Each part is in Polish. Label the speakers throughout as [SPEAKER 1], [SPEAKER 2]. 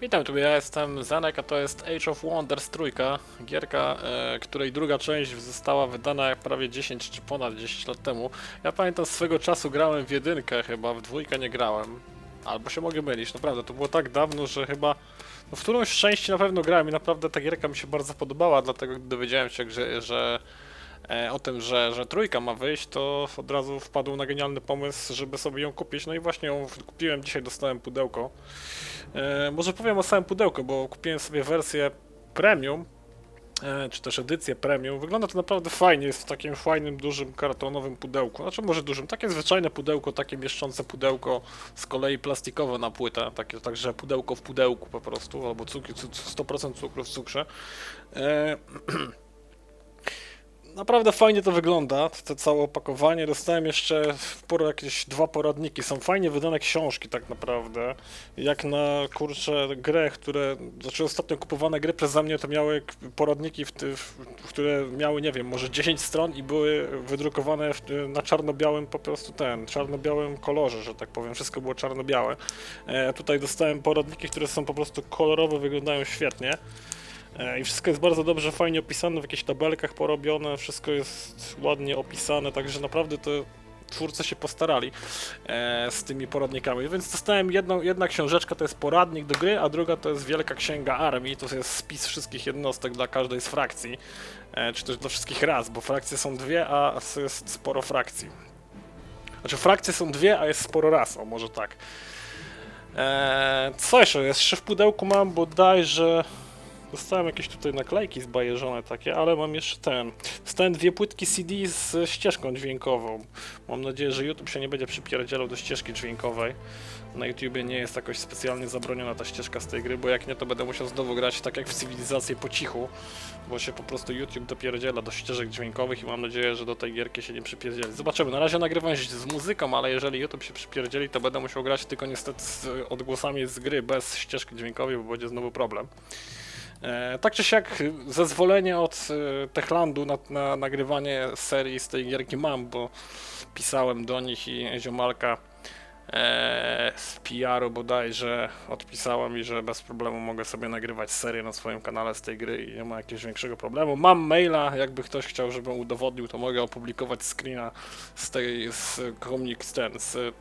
[SPEAKER 1] Witam, tu ja jestem Zanek, a to jest Age of Wonders trójka, gierka, e, której druga część została wydana prawie 10 czy ponad 10 lat temu. Ja pamiętam swego czasu grałem w jedynkę chyba, w dwójkę nie grałem. Albo się mogę mylić, naprawdę, to było tak dawno, że chyba no w którąś części na pewno grałem i naprawdę ta gierka mi się bardzo podobała, dlatego gdy dowiedziałem się, że, że o tym, że, że trójka ma wyjść, to od razu wpadł na genialny pomysł, żeby sobie ją kupić. No i właśnie ją kupiłem, dzisiaj dostałem pudełko. E, może powiem o samym pudełku, bo kupiłem sobie wersję premium, e, czy też edycję premium. Wygląda to naprawdę fajnie, jest w takim fajnym, dużym kartonowym pudełku. Znaczy może dużym, takie zwyczajne pudełko, takie mieszczące pudełko, z kolei plastikowe na płytę, takie także pudełko w pudełku po prostu, albo cukru, cu- 100% cukru w cukrze. E, Naprawdę fajnie to wygląda, to całe opakowanie. Dostałem jeszcze poro, jakieś dwa poradniki. Są fajnie wydane książki tak naprawdę. Jak na kurczę grę, które, znaczy ostatnio kupowane gry przeze mnie to miały poradniki, w, w, które miały, nie wiem, może 10 stron i były wydrukowane w, na czarno-białym po prostu ten, czarno-białym kolorze, że tak powiem. Wszystko było czarno-białe. E, tutaj dostałem poradniki, które są po prostu kolorowe, wyglądają świetnie. E, I wszystko jest bardzo dobrze, fajnie opisane, w jakichś tabelkach porobione, wszystko jest ładnie opisane, także naprawdę to twórcy się postarali e, z tymi poradnikami. Więc dostałem jedną, jedna książeczka, to jest poradnik do gry, a druga to jest Wielka Księga Armii, to jest spis wszystkich jednostek dla każdej z frakcji, e, czy też dla wszystkich raz, bo frakcje są dwie, a jest sporo frakcji. Znaczy frakcje są dwie, a jest sporo ras, o może tak. Eee, co jeszcze? Jeszcze w pudełku mam bodajże... Dostałem jakieś tutaj naklejki zbajeżone takie, ale mam jeszcze ten. Dostałem dwie płytki CD z ścieżką dźwiękową. Mam nadzieję, że YouTube się nie będzie przypierdzielał do ścieżki dźwiękowej. Na YouTubie nie jest jakoś specjalnie zabroniona ta ścieżka z tej gry, bo jak nie, to będę musiał znowu grać tak jak w cywilizację po cichu, bo się po prostu YouTube dopierdziela do ścieżek dźwiękowych i mam nadzieję, że do tej gierki się nie przypierdzieli. Zobaczymy, na razie nagrywam z z muzyką, ale jeżeli YouTube się przypierdzieli, to będę musiał grać tylko niestety z odgłosami z gry, bez ścieżki dźwiękowej, bo będzie znowu problem. E, tak czy siak, zezwolenie od e, Techlandu na, na nagrywanie serii z tej gierki mam, bo pisałem do nich i ziomalka e, z PR-u bodajże odpisała mi, że bez problemu mogę sobie nagrywać serię na swoim kanale z tej gry i nie ma jakiegoś większego problemu. Mam maila, jakby ktoś chciał, żebym udowodnił, to mogę opublikować screena z tej, z komunik, ten, z,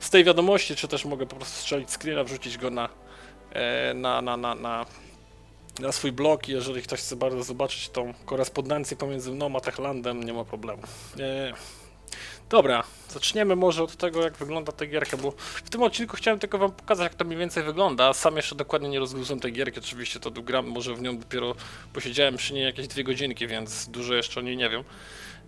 [SPEAKER 1] z tej wiadomości, czy też mogę po prostu strzelić screena, wrzucić go na, na, na, na, na na swój blog jeżeli ktoś chce bardzo zobaczyć tą korespondencję pomiędzy mną a Techlandem, nie ma problemu. E, dobra, zaczniemy może od tego, jak wygląda ta gierka, bo w tym odcinku chciałem tylko wam pokazać, jak to mniej więcej wygląda. Sam jeszcze dokładnie nie rozgryzłem tej gierki, oczywiście to gram, może w nią dopiero posiedziałem przy niej jakieś dwie godzinki, więc dużo jeszcze o niej nie wiem.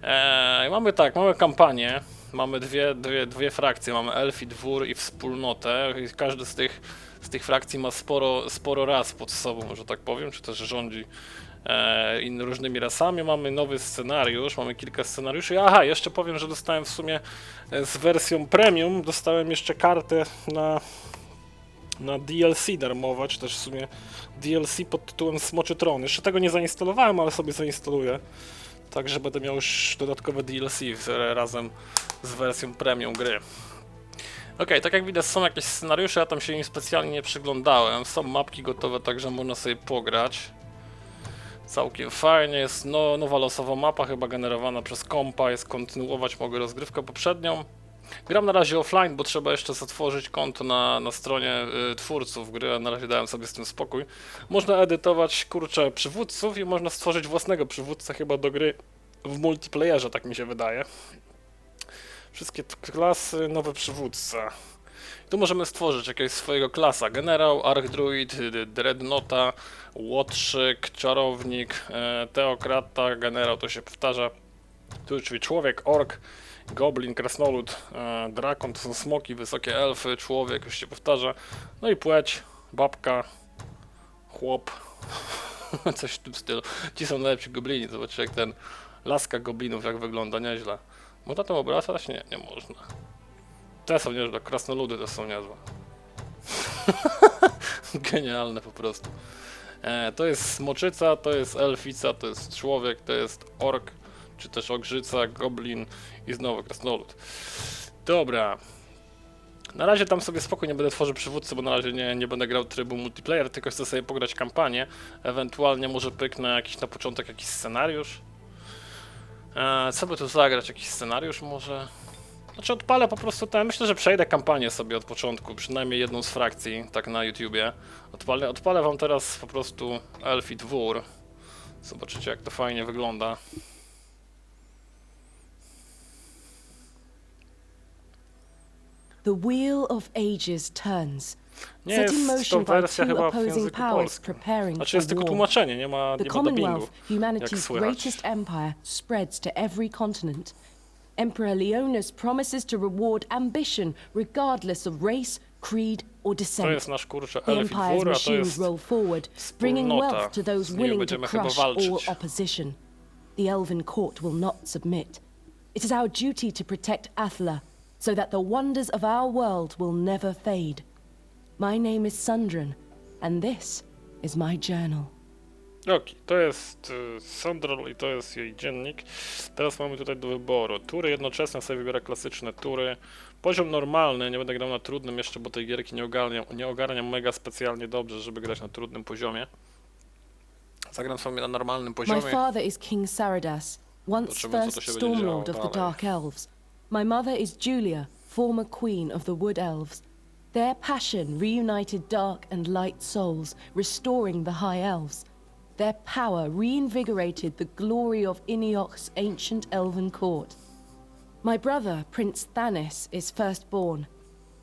[SPEAKER 1] Eee, mamy tak, mamy kampanię, mamy dwie, dwie, dwie frakcje, mamy Elfi, Dwór i Wspólnotę każdy z tych, tych frakcji ma sporo, sporo ras pod sobą, że tak powiem, czy też rządzi e, in, różnymi rasami. Mamy nowy scenariusz, mamy kilka scenariuszy. Aha, jeszcze powiem, że dostałem w sumie e, z wersją premium, dostałem jeszcze kartę na, na DLC darmowe, czy też w sumie DLC pod tytułem Smoczy Tron. Jeszcze tego nie zainstalowałem, ale sobie zainstaluję. Także będę miał już dodatkowe DLC razem z wersją premium gry. Okej, tak jak widać są jakieś scenariusze, ja tam się im specjalnie nie przyglądałem. Są mapki gotowe, także można sobie pograć. Całkiem fajnie, jest no, nowa losowa mapa, chyba generowana przez kompa, jest kontynuować mogę rozgrywkę poprzednią. Gram na razie offline, bo trzeba jeszcze zatworzyć konto na, na stronie y, twórców gry, a na razie dałem sobie z tym spokój. Można edytować, kurczę, przywódców i można stworzyć własnego przywódcę chyba do gry w multiplayerze, tak mi się wydaje. Wszystkie klasy, nowe przywódca. Tu możemy stworzyć jakiegoś swojego klasa. Generał, Archdruid, Dreadnota, Łotrzyk, Czarownik, e, Teokrata, Generał, to się powtarza. Tu czyli człowiek, ork, goblin, krasnolud, e, drakon, to są smoki, wysokie elfy, człowiek, już się powtarza. No i płeć, babka, chłop, coś w tym stylu. Ci są najlepsi goblini, zobaczcie jak ten laska goblinów jak wygląda, nieźle. Można to obracać? Nie, nie można. Te są niezłe, krasnoludy to są niezłe. Genialne po prostu. E, to jest smoczyca, to jest elfica, to jest człowiek, to jest ork, czy też ogrzyca, goblin i znowu krasnolud. Dobra. Na razie tam sobie spokój nie będę tworzył przywódcy, bo na razie nie, nie będę grał trybu multiplayer, tylko chcę sobie pograć kampanię. Ewentualnie może pyknę jakiś na początek jakiś scenariusz. Eee, co by tu zagrać? Jakiś scenariusz może? Znaczy odpalę po prostu ten, myślę, że przejdę kampanię sobie od początku, przynajmniej jedną z frakcji, tak na YouTubie. Odpalę, odpalę wam teraz po prostu Elfi Dwór. Zobaczycie jak to fajnie wygląda.
[SPEAKER 2] The wheel of ages turns,
[SPEAKER 1] Nie
[SPEAKER 2] set in
[SPEAKER 1] jest to wersja chyba w
[SPEAKER 2] opposing
[SPEAKER 1] języku
[SPEAKER 2] powers
[SPEAKER 1] polskim.
[SPEAKER 2] preparing
[SPEAKER 1] Znaczy
[SPEAKER 2] for
[SPEAKER 1] jest tylko
[SPEAKER 2] war.
[SPEAKER 1] tłumaczenie, nie ma,
[SPEAKER 2] The
[SPEAKER 1] nie ma dubbingu.
[SPEAKER 2] Commonwealth, humanity's
[SPEAKER 1] słychać.
[SPEAKER 2] greatest empire, spreads to every continent. Emperor Leonis promises to reward ambition regardless of race, creed, or
[SPEAKER 1] To
[SPEAKER 2] descent.
[SPEAKER 1] jest nasz kurczę
[SPEAKER 2] The
[SPEAKER 1] Elfi
[SPEAKER 2] empire's
[SPEAKER 1] Dwór, a to
[SPEAKER 2] machines
[SPEAKER 1] jest
[SPEAKER 2] roll forward, bringing
[SPEAKER 1] wspólnota.
[SPEAKER 2] wealth to those
[SPEAKER 1] Z
[SPEAKER 2] willing to
[SPEAKER 1] będziemy chyba
[SPEAKER 2] crush
[SPEAKER 1] walczyć.
[SPEAKER 2] all opposition. The elven court will not submit. It is our duty to protect Athla, so that the wonders of our world will never fade. My name is Sundran, and this is my journal.
[SPEAKER 1] Ok, to jest y, Sandrol i to jest jej dziennik. Teraz mamy tutaj do wyboru tury jednoczesne, sobie wybiorę klasyczne tury. Poziom normalny, nie będę grał na trudnym jeszcze, bo tej gierki nie ogarniam, nie ogarniam mega specjalnie dobrze, żeby grać na trudnym poziomie. Zagram sobie na normalnym
[SPEAKER 2] My
[SPEAKER 1] poziomie.
[SPEAKER 2] father is King Saradas, once
[SPEAKER 1] Zobaczymy, co to
[SPEAKER 2] first
[SPEAKER 1] się będzie
[SPEAKER 2] Stormlord of the
[SPEAKER 1] dalej.
[SPEAKER 2] Dark Elves. My mother is Julia, former queen of the Wood Elves. Their passion reunited dark and light souls, restoring the High Elves. Their power reinvigorated the glory of Iniok's ancient elven court. My brother, Prince Thanis, is firstborn.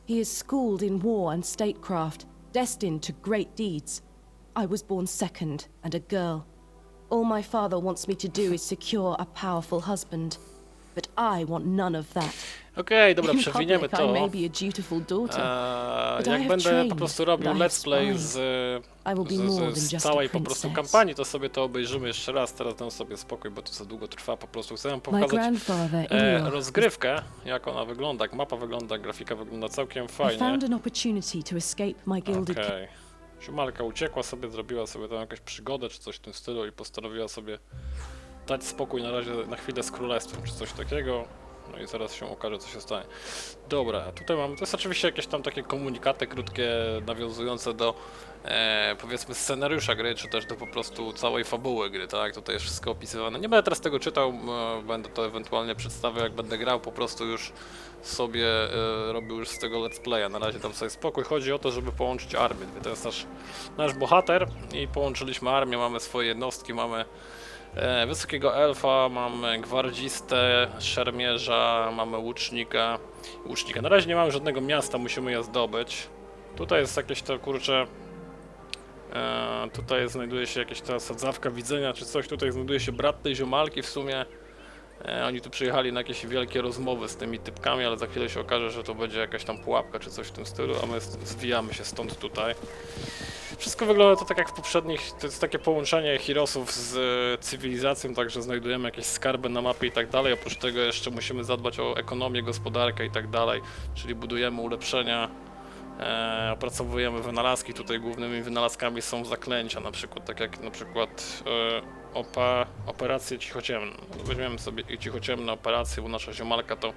[SPEAKER 2] He is schooled in war and statecraft, destined to great deeds. I was born second and a girl. All my father wants me to do is secure a powerful husband. But I want none of that.
[SPEAKER 1] Okej, dobra,
[SPEAKER 2] In
[SPEAKER 1] przewiniemy to. Eee, jak będę po prostu robił let's play z, z, z, całej po prostu kampanii, to sobie to obejrzymy jeszcze raz. Teraz dam sobie spokój, bo to za długo trwa. Po prostu chcę wam pokazać e, rozgrywkę, jak ona wygląda, jak mapa wygląda, grafika wygląda całkiem fajnie. Okej. Siumalka uciekła sobie, zrobiła sobie tam jakąś przygodę czy coś w tym stylu i postanowiła sobie dać spokój na razie na chwilę z królestwem czy coś takiego. No i zaraz się okaże co się stanie. Dobra, tutaj mamy, to jest oczywiście jakieś tam takie komunikaty krótkie nawiązujące do e, powiedzmy scenariusza gry, czy też do po prostu całej fabuły gry, tak? Tutaj jest wszystko opisywane. Nie będę teraz tego czytał, e, będę to ewentualnie przedstawiał jak będę grał, po prostu już sobie e, robił już z tego let's playa. Na razie tam sobie spokój. Chodzi o to, żeby połączyć armię. To jest nasz, nasz bohater i połączyliśmy armię, mamy swoje jednostki, mamy wysokiego elfa, mamy gwardzistę, szermierza, mamy łucznika. łucznika. Na razie nie mamy żadnego miasta, musimy je zdobyć. Tutaj jest jakieś to kurcze. E, tutaj znajduje się jakaś ta sadzawka widzenia czy coś. Tutaj znajduje się brat tej ziomalki w sumie. E, oni tu przyjechali na jakieś wielkie rozmowy z tymi typkami, ale za chwilę się okaże, że to będzie jakaś tam pułapka czy coś w tym stylu, a my zwijamy się stąd tutaj. Wszystko wygląda to tak jak w poprzednich, to jest takie połączenie Hirosów z e, cywilizacją, także znajdujemy jakieś skarby na mapie i tak dalej. Oprócz tego jeszcze musimy zadbać o ekonomię, gospodarkę i tak dalej, czyli budujemy ulepszenia, e, opracowujemy wynalazki. Tutaj głównymi wynalazkami są zaklęcia, na przykład, tak jak na przykład e, opa, operacje cichociemne. No, Weźmiemy sobie cichociemne operacje, bo nasza ziomalka to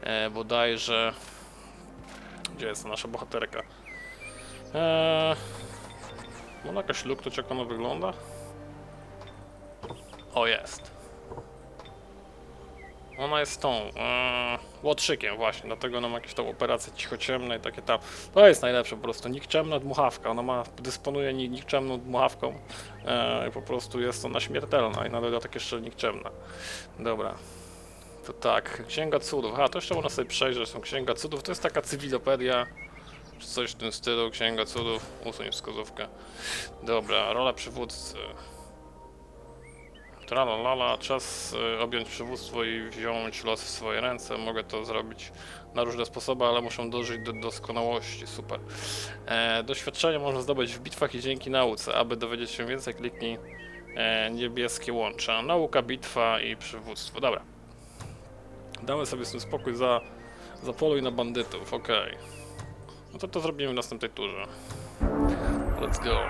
[SPEAKER 1] e, bodajże... Gdzie jest nasza bohaterka? Eee, Mam jakaś luknąć jak ona wygląda? O, jest. Ona jest tą, eee, łotrzykiem właśnie, dlatego ona ma jakieś tam operacje cichociemne i takie tam. To jest najlepsze po prostu, nikczemna dmuchawka, ona ma, dysponuje ni- nikczemną dmuchawką eee, i po prostu jest ona śmiertelna i na dodatek jeszcze nikczemna. Dobra. To tak, Księga Cudów, aha, to jeszcze można sobie przejrzeć, są Księga Cudów, to jest taka cywilopedia, czy coś w tym stylu, Księga Cudów, usuń wskazówkę. Dobra, rola przywódcy. Tralalala, czas y, objąć przywództwo i wziąć los w swoje ręce. Mogę to zrobić na różne sposoby, ale muszę dążyć do doskonałości. Super. E, doświadczenie można zdobyć w bitwach i dzięki nauce. Aby dowiedzieć się więcej, kliknij e, niebieskie łącza. Nauka, bitwa i przywództwo. Dobra. Damy sobie z tym spokój za, za poluj na bandytów, okej. No to to zrobimy w następnej turze. Let's go.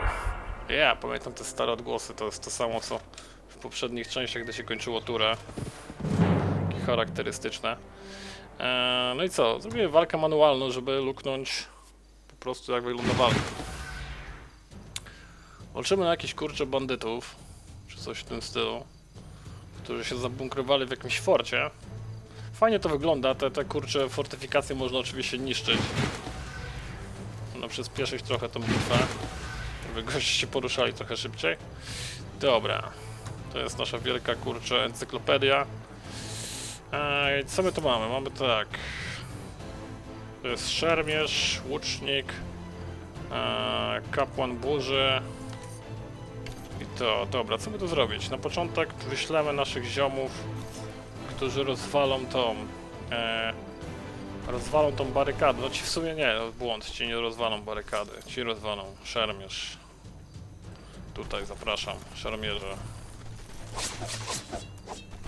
[SPEAKER 1] Ja pamiętam te stare odgłosy, to jest to samo co w poprzednich częściach, gdy się kończyło turę. Takie charakterystyczne. E, no i co? Zrobiłem walkę manualną, żeby luknąć po prostu jak wygląda walka. Walczymy na jakichś kurcze bandytów, czy coś w tym stylu, którzy się zabunkrowali w jakimś forcie. Fajnie to wygląda, te, te kurcze fortyfikacje można oczywiście niszczyć. No przyspieszyć trochę tą bitwę, żeby goście się poruszali trochę szybciej. Dobra, to jest nasza wielka kurcze encyklopedia. Eee, co my tu mamy? Mamy tak. To jest szermierz, łucznik, eee, kapłan burzy. I to, dobra, co by tu zrobić? Na początek wyślemy naszych ziomów, którzy rozwalą tą. E, rozwalą tą barykadę. No ci w sumie nie, błąd, ci nie rozwalą barykady. Ci rozwalą. Szermierz. Tutaj zapraszam, szermierze.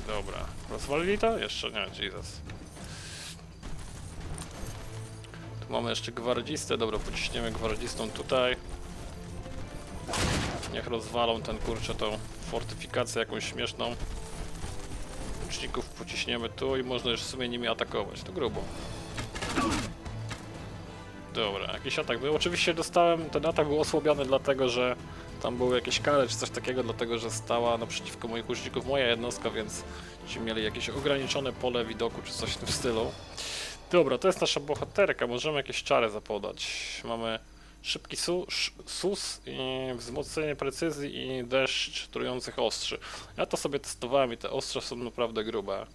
[SPEAKER 1] Dobra. Rozwalili to? Jeszcze nie, Jesus. Tu mamy jeszcze gwardzistę. Dobra, pociśniemy gwardzistą tutaj. Niech rozwalą ten kurczę tą fortyfikację jakąś śmieszną. Łuczników pociśniemy tu i można już w sumie nimi atakować. To grubo. Dobra, jakiś atak był. Oczywiście dostałem, ten atak był osłabiony dlatego, że tam były jakieś kary czy coś takiego, dlatego że stała naprzeciwko moich łuczników moja jednostka, więc ci mieli jakieś ograniczone pole widoku czy coś w tym stylu. Dobra, to jest nasza bohaterka, możemy jakieś czary zapodać. Mamy szybki su sus, i wzmocnienie precyzji i deszcz trujących ostrzy. Ja to sobie testowałem i te ostrze są naprawdę grube.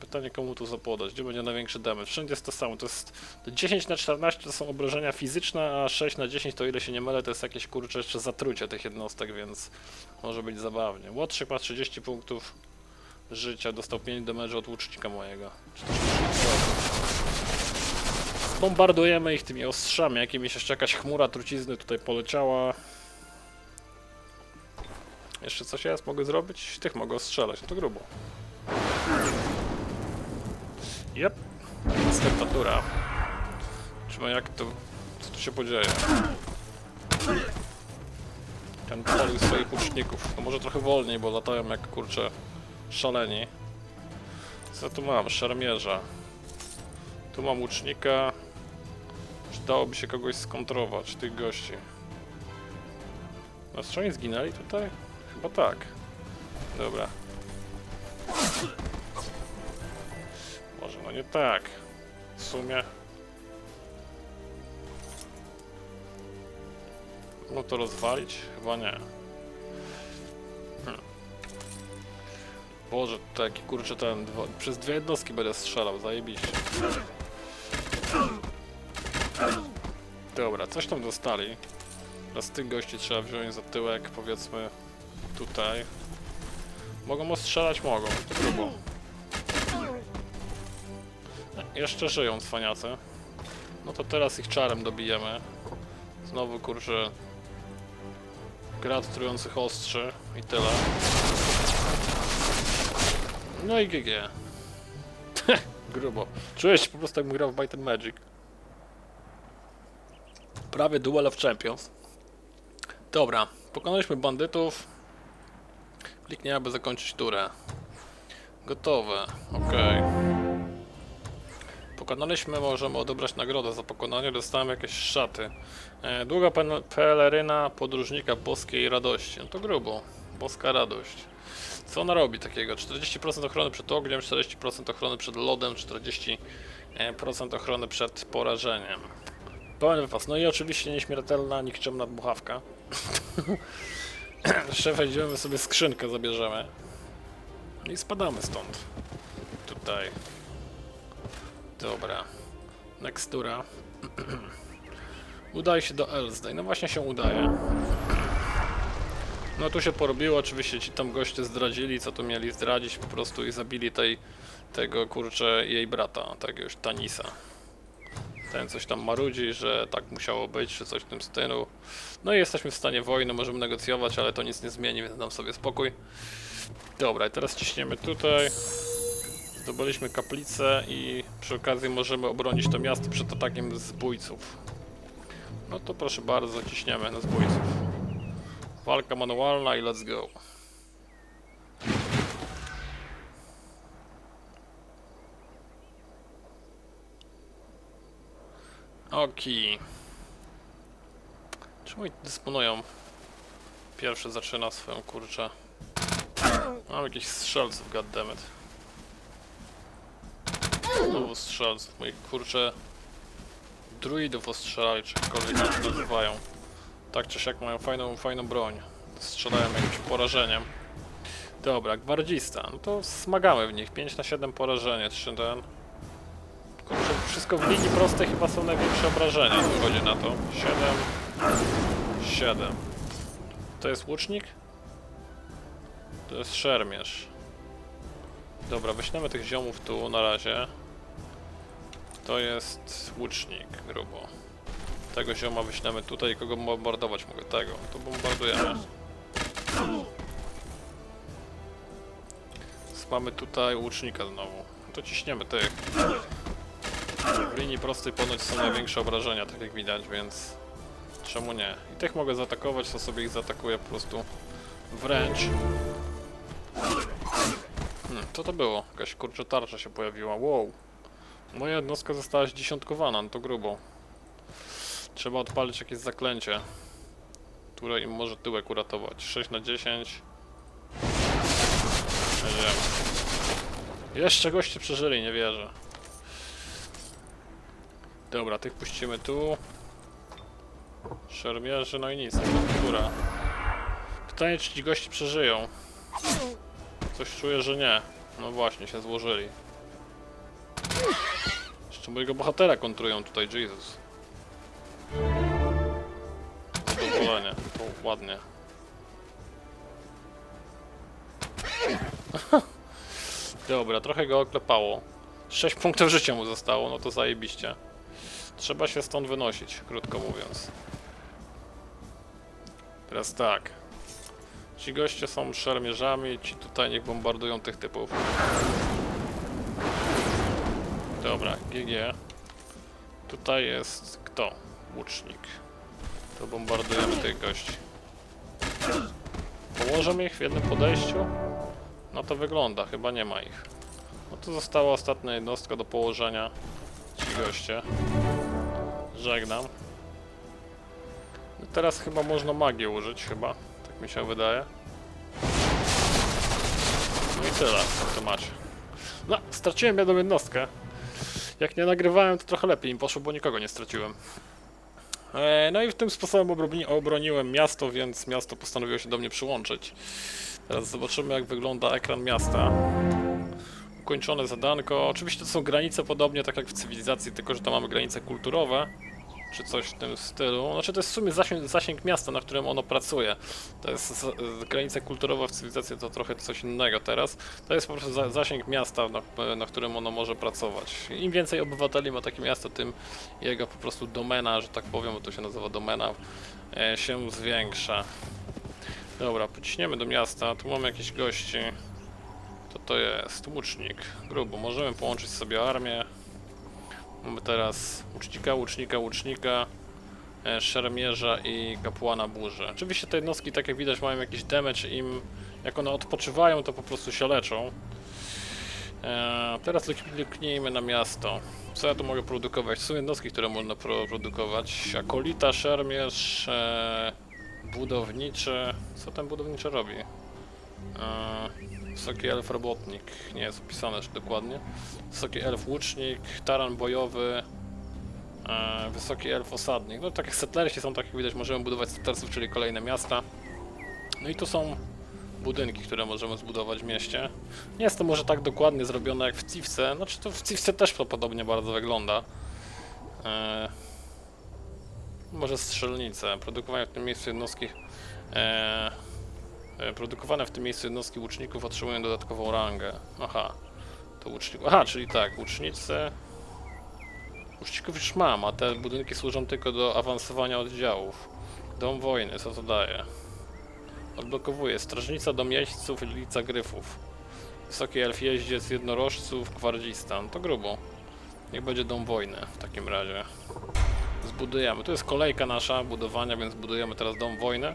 [SPEAKER 1] Pytanie komu tu zapodać, gdzie będzie największy damage? Wszędzie jest to samo, to jest to 10 na 14 to są obrażenia fizyczne, a 6 na 10 to ile się nie mylę to jest jakieś kurcze jeszcze zatrucie tych jednostek, więc może być zabawnie. Łotrzyk ma 30 punktów życia, dostał 5 damage od łucznika mojego. Bombardujemy ich tymi ostrzami, jakimiś jeszcze jakaś chmura trucizny tutaj poleciała. Jeszcze coś jest? Mogę zrobić? Tych mogę ostrzelać, no to grubo. Jep. Następna tura. Zobaczymy jak to... co tu się podzieje. Ten polił swoich łuczników. To może trochę wolniej, bo latają jak kurcze szaleni. Co tu mam? Szermierza. Tu mam łucznika. Przydałoby się kogoś skontrować, tych gości. Na stronie zginęli tutaj? Chyba tak. Dobra. Nie tak. W sumie. No to rozwalić? Chyba nie. Hmm. Boże, taki kurczę ten. Przez dwie jednostki będę strzelał, zajebiście. Dobra, coś tam dostali. Teraz tych gości trzeba wziąć za tyłek, powiedzmy tutaj. Mogą ostrzelać? Mogą, grubo. Jeszcze żyją cwaniacy. No to teraz ich czarem dobijemy. Znowu kurczę. Grad trujących ostrzy i tyle. No i GG. Grubo. Czuję się po prostu jakbym grał w Might Magic. Prawie Duel of Champions. Dobra, pokonaliśmy bandytów. Kliknij, aby zakończyć turę. Gotowe, okej. Pokonaliśmy, możemy odebrać nagrodę za pokonanie, dostałem jakieś szaty. E, długa peleryna podróżnika boskiej radości. No to grubo. Boska radość. Co ona robi takiego? 40% ochrony przed ogniem, 40% ochrony przed lodem, 40% ochrony przed porażeniem. Pełen wypas. No i oczywiście nieśmiertelna, nikczemna dmuchawka. Jeszcze wejdziemy sobie skrzynkę, zabierzemy. No I spadamy stąd. Tutaj. Dobra. Nextura. udaje się do Elsday. No właśnie się udaje. No tu się porobiło, oczywiście ci tam goście zdradzili, co tu mieli zdradzić po prostu i zabili tej, tego kurczę jej brata, takiegoś Tanisa. Ten coś tam marudzi, że tak musiało być, czy coś w tym stylu. No i jesteśmy w stanie wojny, możemy negocjować, ale to nic nie zmieni, więc dam sobie spokój. Dobra, i teraz ciśniemy tutaj. Zdobyliśmy kaplicę i przy okazji możemy obronić to miasto przed atakiem zbójców. No to proszę bardzo, ciśniemy na zbójców. Walka manualna i let's go. Oki. Czemu oni dysponują? Pierwszy zaczyna swoją kurczę. Mam jakichś strzelców, goddammit. Znowu strzelców, moich kurczę druidów ostrzelali, czy jakkolwiek to nazywają. Tak czy siak mają fajną, fajną broń. Strzelają jakimś porażeniem. Dobra, gwardzista. No to smagamy w nich. 5 na 7 porażenie, 3 ten. Kurczę, wszystko w linii prostej chyba są największe obrażenia, wychodzi na to. 7. 7. To jest łucznik? To jest szermierz. Dobra, weźmiemy tych ziomów tu na razie. To jest łucznik, grubo. Tego zioma wyślemy tutaj i kogo bombardować mogę? Tego. To bombardujemy. Mamy tutaj łucznika znowu. To ciśniemy tych. W linii prostej ponoć są największe obrażenia, tak jak widać, więc czemu nie? I tych mogę zaatakować, to sobie ich zaatakuję po prostu wręcz. Hmm, co to było? Jakaś kurczę tarcza się pojawiła. Wow. Moja jednostka została zdziesiątkowana, no to grubo. Trzeba odpalić jakieś zaklęcie, które im może tyłek uratować. 6 na 10. Jedziemy. Jeszcze goście przeżyli, nie wierzę. Dobra, tych puścimy tu. Szermierzy, no i nic, która. Pytanie, czy ci goście przeżyją. Coś czuję, że nie. No właśnie, się złożyli. Jeszcze mojego bohatera kontrują tutaj, Jesus. Zadowolenie, to ładnie. Dobra, trochę go oklepało. 6 punktów życia mu zostało, no to zajebiście. Trzeba się stąd wynosić, krótko mówiąc. Teraz tak. Ci goście są szermierzami, ci tutaj niech bombardują tych typów. Dobra, GG. Tutaj jest kto? Łucznik. To bombardujemy tych gości. Położymy ich w jednym podejściu? No to wygląda, chyba nie ma ich. No to została ostatnia jednostka do położenia. Ci goście. Żegnam. No teraz chyba można magię użyć, chyba. Tak mi się wydaje. No i tyle w temacie. No, straciłem jedną jednostkę. Jak nie nagrywałem, to trochę lepiej im poszło, bo nikogo nie straciłem. E, No i w tym sposobem obroni obroniłem miasto, więc miasto postanowiło się do mnie przyłączyć. Teraz zobaczymy jak wygląda ekran miasta. Ukończone zadanko. Oczywiście to są granice podobnie tak jak w cywilizacji, tylko że tam mamy granice kulturowe. Czy coś w tym stylu. Znaczy to jest w sumie zasięg, zasięg miasta, na którym ono pracuje. To jest granica kulturowa w cywilizacji to trochę coś innego teraz. To jest po prostu za, zasięg miasta, na, na którym ono może pracować. Im więcej obywateli ma takie miasto, tym jego po prostu domena, że tak powiem, bo to się nazywa domena, e, się zwiększa. Dobra, pociśniemy do miasta. Tu mamy jakieś gości. To to jest łucznik. Grubo. Możemy połączyć sobie armię. Mamy teraz łucznika, łucznika, łucznika, e, szermierza i kapłana burzy. Oczywiście te jednostki, tak jak widać, mają jakiś damage im jak one odpoczywają, to po prostu się leczą. E, teraz luknijmy na miasto. Co ja tu mogę produkować? Są jednostki, które można pro produkować. Akolita, szermierz, e, budowniczy. Co ten budowniczy robi? E, wysoki elf robotnik. Nie jest opisane jeszcze dokładnie. Wysoki elf łucznik, taran bojowy. E, wysoki elf osadnik. No takie settlersi są, tak jak widać, możemy budować settlersów, czyli kolejne miasta. No i tu są budynki, które możemy zbudować w mieście. Nie jest to może tak dokładnie zrobione jak w Civce, znaczy to w Civce też to podobnie bardzo wygląda. E, może strzelnice, produkowane w tym miejscu jednostki e, produkowane w tym miejscu jednostki łuczników otrzymują dodatkową rangę. Aha, to łucznik. Aha, czyli tak, łucznicy. Łuczników już mam, a te budynki służą tylko do awansowania oddziałów. Dom wojny, co to daje? Odblokowuje strażnica dom jeźdźców i lica gryfów. Wysoki elf jeździec jednorożców, gwardzistan. To grubo. Niech będzie dom wojny w takim razie. Zbudujemy. Tu jest kolejka nasza budowania, więc budujemy teraz dom wojny.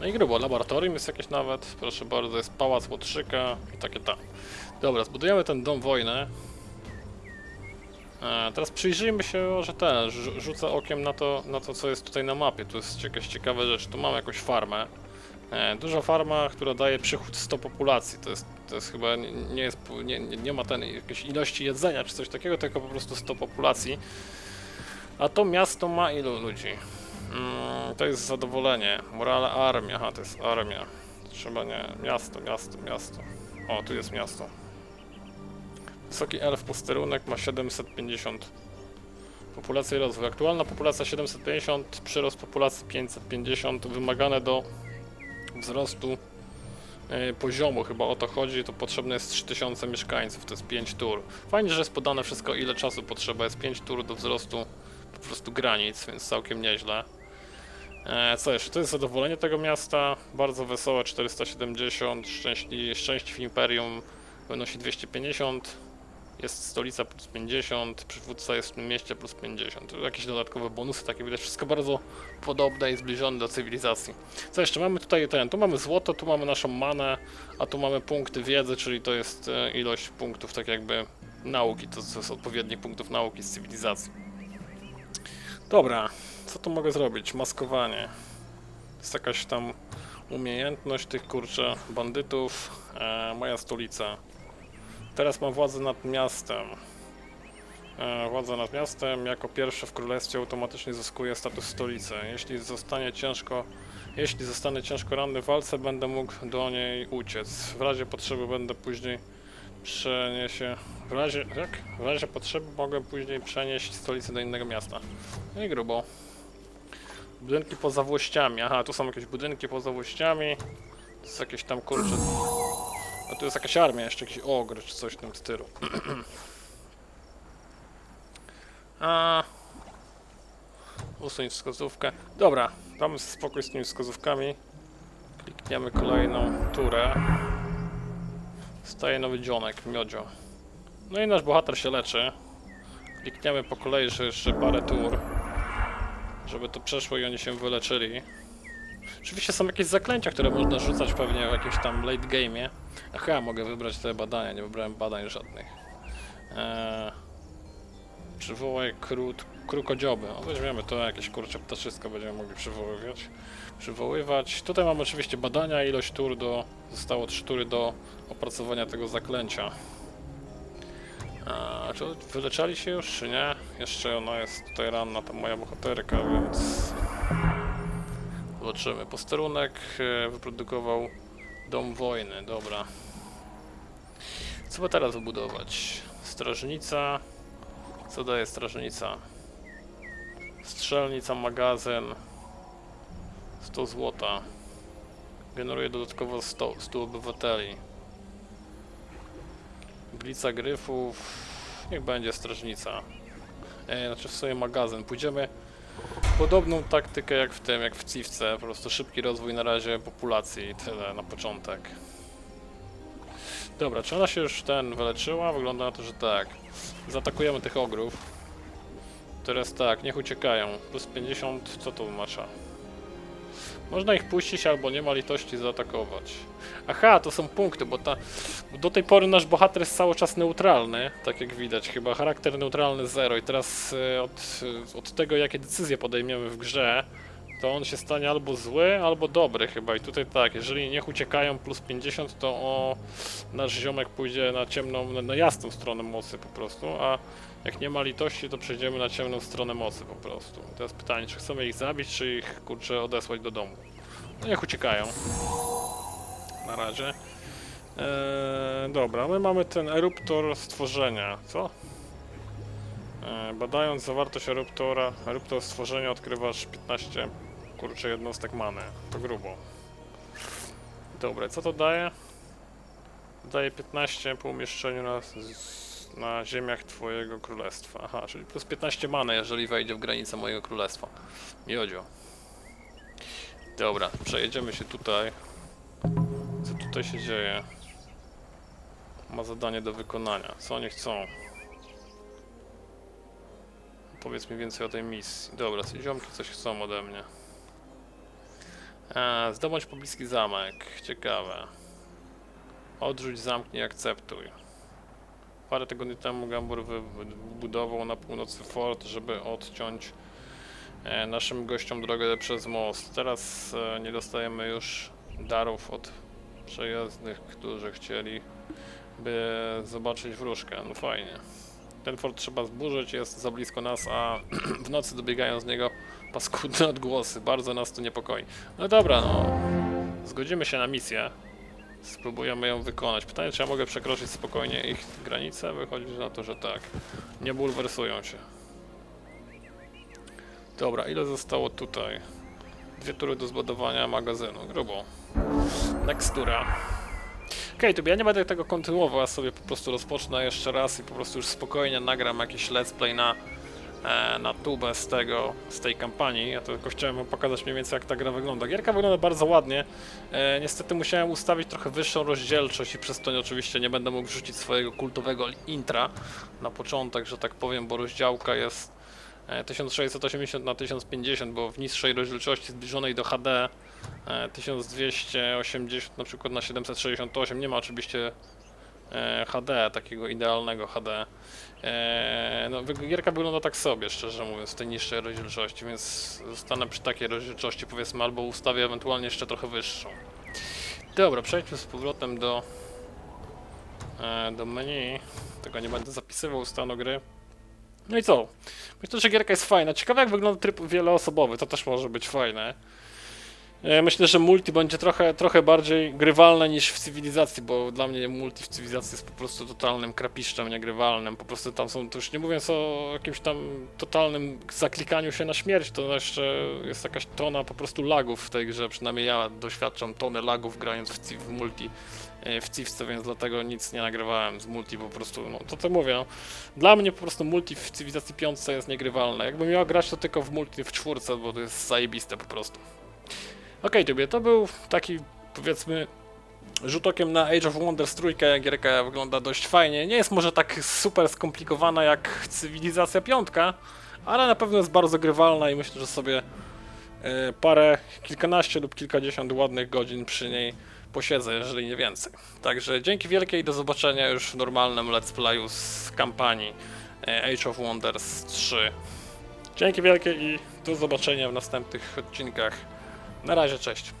[SPEAKER 1] No i grubo, laboratorium jest jakieś nawet, proszę bardzo, jest pałac Łotrzyka i takie tam. Dobra, zbudujemy ten dom wojny. E, teraz przyjrzyjmy się, że ten, rzu- rzucę okiem na to, na to, co jest tutaj na mapie. Tu jest jakaś ciekawa rzecz. Tu mamy jakąś farmę. E, duża farma, która daje przychód 100 populacji. To jest, to jest chyba, nie, nie, jest, nie nie ma ten jakiejś ilości jedzenia czy coś takiego, tylko po prostu 100 populacji. A to miasto ma ilu ludzi? Mm, to jest zadowolenie. Morale armia. Aha, to jest armia. Trzeba nie. Miasto, miasto, miasto. O, tu jest miasto. Wysoki elf posterunek ma 750 populacja i rozwój. Aktualna populacja 750, przyrost populacji 550, wymagane do wzrostu e, poziomu, chyba o to chodzi, to potrzebne jest 3000 mieszkańców, to jest 5 tur. Fajnie, że jest podane wszystko, ile czasu potrzeba, jest 5 tur do wzrostu po prostu granic, więc całkiem nieźle. E, co jeszcze? To jest zadowolenie tego miasta, bardzo wesołe 470, szczęśli, szczęście w Imperium wynosi 250, jest stolica plus 50, przywódca jest w tym mieście plus 50. Tu Jakieś dodatkowe bonusy, takie widać, wszystko bardzo podobne i zbliżone do cywilizacji. Co jeszcze? Mamy tutaj ten, tu mamy złoto, tu mamy naszą manę, a tu mamy punkty wiedzy, czyli to jest e, ilość punktów tak jakby nauki, to, to jest odpowiednik punktów nauki z cywilizacji. Dobra, co tu mogę zrobić? Maskowanie. Jest jakaś tam umiejętność tych kurczę bandytów. E, moja stolica. Teraz mam władzę nad miastem. E, nad miastem jako pierwsze w królestwie automatycznie zyskuje status stolicy. Jeśli zostanie ciężko, jeśli zostanę ciężko ranny w walce, będę mógł do niej uciec. W razie potrzeby będę później przeniesie. W razie, jak? W razie potrzeby mogę później przenieść stolicę do innego miasta. No i grubo. Budynki poza włościami. Aha, tu są jakieś budynki poza włościami. To jest jakieś tam kurcze. A tu jest jakaś armia, jeszcze jakiś ogry czy coś w tym stylu. A. Usuń wskazówkę. Dobra, damy spokój z tymi wskazówkami. Klikniemy kolejną turę. Staje nowy dzionek, miodzio. No i nasz bohater się leczy. Klikniemy po kolei jeszcze parę tur. Żeby to przeszło i oni się wyleczyli. Oczywiście są jakieś zaklęcia, które można rzucać pewnie w jakimś tam late game'ie. Aha, mogę wybrać te badania, nie wybrałem badań żadnych. Eee, przywołaj krót, krukodzioby. O, weźmiemy to, jakieś kurcze ptaszysko będziemy mogli przywoływać. Przywoływać. Tutaj mamy oczywiście badania, ilość tur do... Zostało 3 tury do opracowania tego zaklęcia. Eee, czy wyleczali się już, czy nie? Jeszcze ona jest tutaj ranna, ta moja bohaterka, więc... Zobaczymy. Posterunek e, wyprodukował dom wojny, dobra. Co by teraz wybudować? Strażnica. Co daje strażnica? Strzelnica, magazyn. 100 złota. Generuje dodatkowo 100, 100 obywateli. Glica gryfów. Niech będzie strażnica. E, znaczy w sumie magazyn. Pójdziemy podobną taktykę jak w tym, jak w Civce, po prostu szybki rozwój na razie populacji tyle na początek. Dobra, czy ona się już ten wyleczyła? Wygląda na to, że tak. Zaatakujemy tych ogrów. Teraz tak, niech uciekają. Plus 50, co to macza? Można ich puścić albo nie ma litości zaatakować. Aha, to są punkty, bo ta, bo do tej pory nasz bohater jest cały czas neutralny, tak jak widać, chyba charakter neutralny 0 i teraz e, od, e, od tego jakie decyzje podejmiemy w grze, to on się stanie albo zły, albo dobry chyba i tutaj tak, jeżeli niech uciekają plus 50, to o, nasz ziomek pójdzie na ciemną, na, na jasną stronę mocy po prostu, a jak nie ma litości, to przejdziemy na ciemną stronę mocy po prostu. Teraz pytanie, czy chcemy ich zabić, czy ich kurczę odesłać do domu? No niech uciekają. Na razie. Eee, dobra, my mamy ten eruptor stworzenia. Co? Eee, badając zawartość eruptora, eruptor stworzenia odkrywasz 15 kurczę jednostek many. To grubo. Dobra, co to daje? Daje 15 po umieszczeniu na, na ziemiach twojego królestwa. Aha, czyli plus 15 many, jeżeli wejdzie w granicę mojego królestwa. Miodzio. Dobra, przejedziemy się tutaj. Co tutaj się dzieje? Ma zadanie do wykonania. Co oni chcą? Powiedz mi więcej o tej misji. Dobra, ziomki coś chcą ode mnie. A, zdobądź pobliski zamek. Ciekawe. Odrzuć, zamknij, akceptuj. Parę tygodni temu Gambur wy- wybudował na północy fort, żeby odciąć e, naszym gościom drogę przez most. Teraz e, nie dostajemy już darów od przejezdnych, którzy chcieli by zobaczyć wróżkę. No fajnie. Ten fort trzeba zburzyć, jest za blisko nas, a w nocy dobiegają z niego paskudne odgłosy. Bardzo nas to niepokoi. No dobra, no. Zgodzimy się na misję. Spróbujemy ją wykonać. Pytanie, czy ja mogę przekroczyć spokojnie ich granice? Wychodzi na to, że tak. Nie bulwersują się. Dobra, ile zostało tutaj? Dwie tury do zbudowania magazynu. Grubo. Nextura. Okej, to ja nie będę tego kontynuował, ja sobie po prostu rozpocznę jeszcze raz i po prostu już spokojnie nagram jakiś let's play na, na tubę z tego, z tej kampanii. Ja tylko chciałem wam pokazać mniej więcej jak ta gra wygląda. Gierka wygląda bardzo ładnie. E, niestety musiałem ustawić trochę wyższą rozdzielczość i przez to oczywiście nie będę mógł wrzucić swojego kultowego intra na początek, że tak powiem, bo rozdziałka jest e, 1680 na 1050, bo w niższej rozdzielczości zbliżonej do HD e, 1280 na przykład na 768 nie ma oczywiście e, HD, takiego idealnego HD. E, no, gierka wygląda tak sobie, szczerze mówiąc, w tej niższej rozdzielczości, więc zostanę przy takiej rozdzielczości, powiedzmy, albo ustawię ewentualnie jeszcze trochę wyższą. Dobra, przejdźmy z powrotem do, e, do menu. Tego nie będę zapisywał stanu gry. No i co? Myślę, że gierka jest fajna. Ciekawe jak wygląda tryb wieloosobowy, to też może być fajne. E, Myślę, że multi będzie trochę, trochę bardziej grywalne niż w cywilizacji, bo dla mnie multi w cywilizacji jest po prostu totalnym krapiszczem niegrywalnym. Po prostu tam są, to już nie mówiąc o jakimś tam totalnym zaklikaniu się na śmierć, to jeszcze jest jakaś tona po prostu lagów w tej grze. Przynajmniej ja doświadczam tony lagów grając w, w multi e, w Civce, więc dlatego nic nie nagrywałem z multi po prostu, no to co mówię, no. dla mnie po prostu multi w cywilizacji piątce jest niegrywalne. Jakbym miał grać to tylko w multi w czwórce, bo to jest zajebiste po prostu. Okay, to był taki, powiedzmy, rzut okiem na Age of Wonders trójkę. Gierka wygląda dość fajnie. Nie jest może tak super skomplikowana jak Cywilizacja piątka, ale na pewno jest bardzo grywalna i myślę, że sobie e, parę, kilkanaście lub kilkadziesiąt ładnych godzin przy niej posiedzę, jeżeli nie więcej. Także dzięki wielkie i do zobaczenia już w normalnym let's playu z kampanii e, Age of Wonders 3. Dzięki wielkie i do zobaczenia w następnych odcinkach. Na razie, cześć.